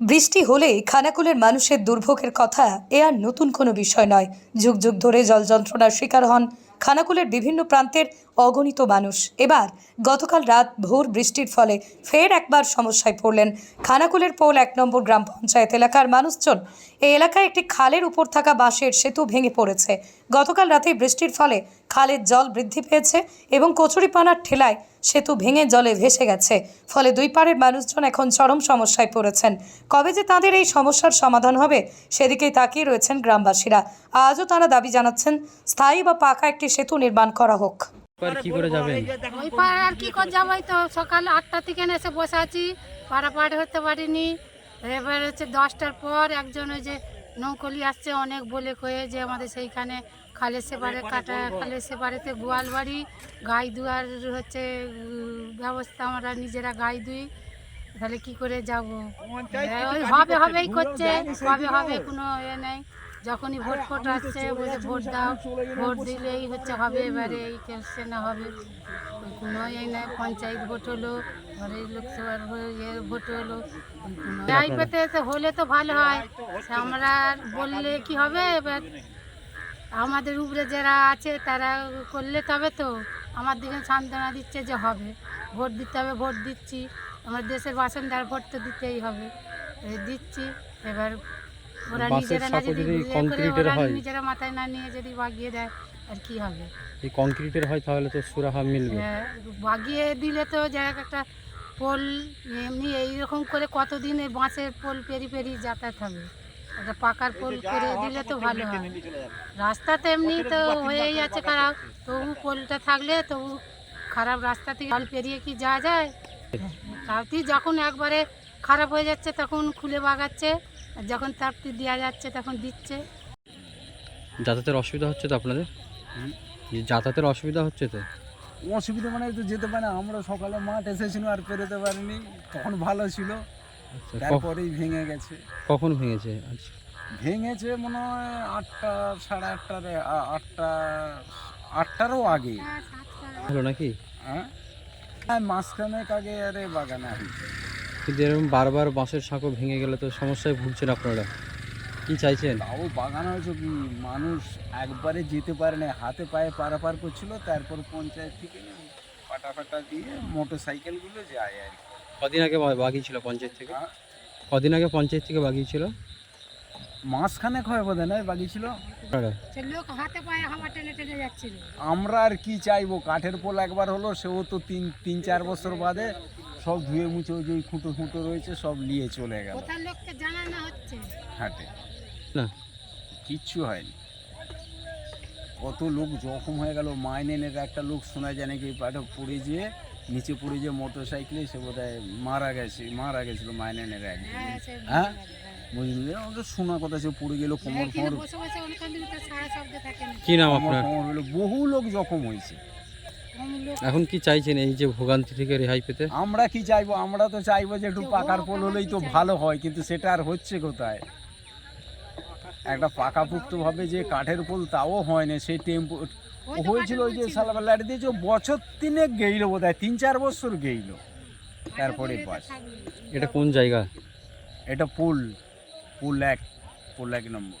বৃষ্টি হলেই খানাকুলের মানুষের দুর্ভোগের কথা এ আর নতুন কোনো বিষয় নয়। যুগ যুগ ধরে জল যন্ত্রণার শিকার হন খানাকুলের বিভিন্ন প্রান্তের অগণিত মানুষ। এবার গতকাল রাত ভোর বৃষ্টির ফলে ফের একবার সমস্যায় পড়লেন খানাকুলের পোল এক নম্বর গ্রাম পঞ্চায়েত এলাকার মানুষজন। এই এলাকায় একটি খালের উপর থাকা বাঁশের সেতু ভেঙে পড়েছে। গতকাল রাতে বৃষ্টির ফলে খালের জল বৃদ্ধি পেয়েছে এবং কচুরিপানার ঠেলায় সেতু ভেঙে জলে ভেসে গেছে। ফলে দুই পাড়ের মানুষজন এখন চরম সমস্যায় পড়েছেন। কবে যে তাদের এই সমস্যার সমাধান হবে, সেদিকেই তাকিয়ে রয়েছেন গ্রামবাসীরা। আজও তারা দাবি জানাচ্ছেন, স্থায়ী বা পাকা একটি সেতু নির্মাণ করা হোক। এবার কি করে যাবেন? ওই পাড়া আর কি করে যাব তো? সকাল আটটা থেকে এসে বসে আছি। পাড়াপাড়ি হতে পারিনি। এবার হচ্ছে দশটার পর একজন ওই যে নৌকলি আসছে অনেক বলে কয়ে যে আমাদের সেইখানে খালের সেপারে কাটা খালের সেপারেতে গোয়াল বাড়ি গাই দুয়ার হচ্ছে ব্যবস্থা আমরা নিজেরা গাই দুই। তাহলে কি করে যাব? হবে হবেই করছে। কবে হবে কোনো এ নেই। যখনই ভোট ফোট আসছে বলছে ভোট দাও ভোট দিলেই হচ্ছে হবে এবারে এই কেসে না হবে। কোনো এই নাই পঞ্চায়েত ভোট হলো ঘরে লোকসভার ইয়ে ভোট হলো যাই পেতে তো হলে তো ভালো হয়। আমরা আর বললে কি হবে এবার আমাদের উপরে যারা আছে তারা করলে তবে তো। আমার দিকে সান্ত্বনা দিচ্ছে যে হবে। ভোট দিতে হবে ভোট দিচ্ছি। আমার দেশের বাসিন্দার ভোট তো দিতেই হবে। দিচ্ছি এবার ওরা বাসের নিজেরা না সাঁকো যদি যদি ইয়ে করে কংক্রিটের ওরা হয়? নিজেরা মাথায় না নিয়ে যদি বাগিয়ে দেয় আর কি হবে? এই কংক্রিটের হয় তাহলে তো সুরাহা মিলবে। হ্যাঁ, বাগিয়ে দিলে তো যাই হোক একটা পোল এমনি এইরকম করে কতদিন এই বাঁশের পোল পেরি পেরি যাতায়াত হবে? একটা পাকার পোল করে দিলে তো ভালো হয়। রাস্তা তো এমনি তো হয়েই যাচ্ছে খারাপ। তবু পোলটা থাকলে তবু খারাপ রাস্তা থেকে জল পেরিয়ে কি যাওয়া যায়? তাড়াতাড়ি যখন একবারে খারাপ হয়ে যাচ্ছে তখন খুলে বাগাচ্ছে? যখন তাড়াতাড়ি দেওয়া যাচ্ছে তখন দিচ্ছে। যাতায়াতের অসুবিধা হচ্ছে তো আপনাদের? এই যাতায়াতের অসুবিধা হচ্ছে তো? অসুবিধা মানে তো যেতে পারে না। আমরা সকালে মাঠ এসেছিলাম আর পেরোতে পারিনি। তখন ভালো ছিল। আচ্ছা, তারপরেই ভেঙে গেছে। কখন ভেঙেছে? আচ্ছা। ভেঙেছে মনে হয় আটটা সাড়ে আটটার আটটা আটটারও আগে। হলো নাকি? হ্যাঁ। হ্যাঁ মাঝখানেক আগে আরে বাগানে হয়েছে কিন্তু এরকম বারবার বাঁশের সাঁকো ভেঙে গেলে তো সমস্যায় ভুগছেন আপনারা। কি চাইছেন? তাও বাগান হয়েছে কি? মানুষ একবারে যেতে পারে না হাতে পায়ে পারাপার করছিল তারপর পঞ্চায়েত থেকে পাটা ফাটা দিয়ে মোটর সাইকেলগুলো যায় আর কি। কদিন আগে বাগিয়েছিল পঞ্চায়েত থেকে? হ্যাঁ। কদিন আগে পঞ্চায়েত থেকে বাগিয়েছিল মাঝখানেক হয় বোধ হয় না বাগিয়েছিল লোক হাতে পায়ে হাওয়া টেনে টেনে যাচ্ছিল। আমরা আর কি চাইব? কাঠের পোল একবার হলো সেও তো তিন তিন চার বছর বাদে সব ধুয়ে মুছে ওই যে খুঁটো খুঁটো রয়েছে সব নিয়ে চলে গেল। কোথার লোককে জানানো হচ্ছে? হাটে। না। কিচ্ছু হয়নি। কত লোক জখম হয়ে গেল মাইনেনের একটা লোক শোনা যায় নাকি পাটা পড়ে যেয়ে নিচে পড়ে যেয়ে মোটর সাইকেলে সে বোধ মারা গেছে মারা গেছিল মাইনেনের একজন হ্যাঁ হ্যাঁ? বুঝলি? আমাদের শোনা কথা সে পড়ে গেল কোমর না। কি নাম কোমর আপনার? হলো বহু লোক জখম হয়েছে। এখন কি চাইছেন এই যে ভোগান্তি থেকে রেহাই পেতে? আমরা কি চাইব? আমরা তো চাইব যে একটু পাকার পোল হলেই তো ভালো হয় কিন্তু সেটা আর হচ্ছে কোথায়? একটা পাকাপুক্ত ভাবে যে কাঠের পোল তাও হয় না সেই টেম্পো হয়েছিল ওই যে সালাবাল্লার দিয়েছে বছর তিনে গেইল বোধ হয় তিন চার বছর গেইল। তারপরে বাস। এটা কোন জায়গা? এটা পুল পুল এক পুল এক নম্বর।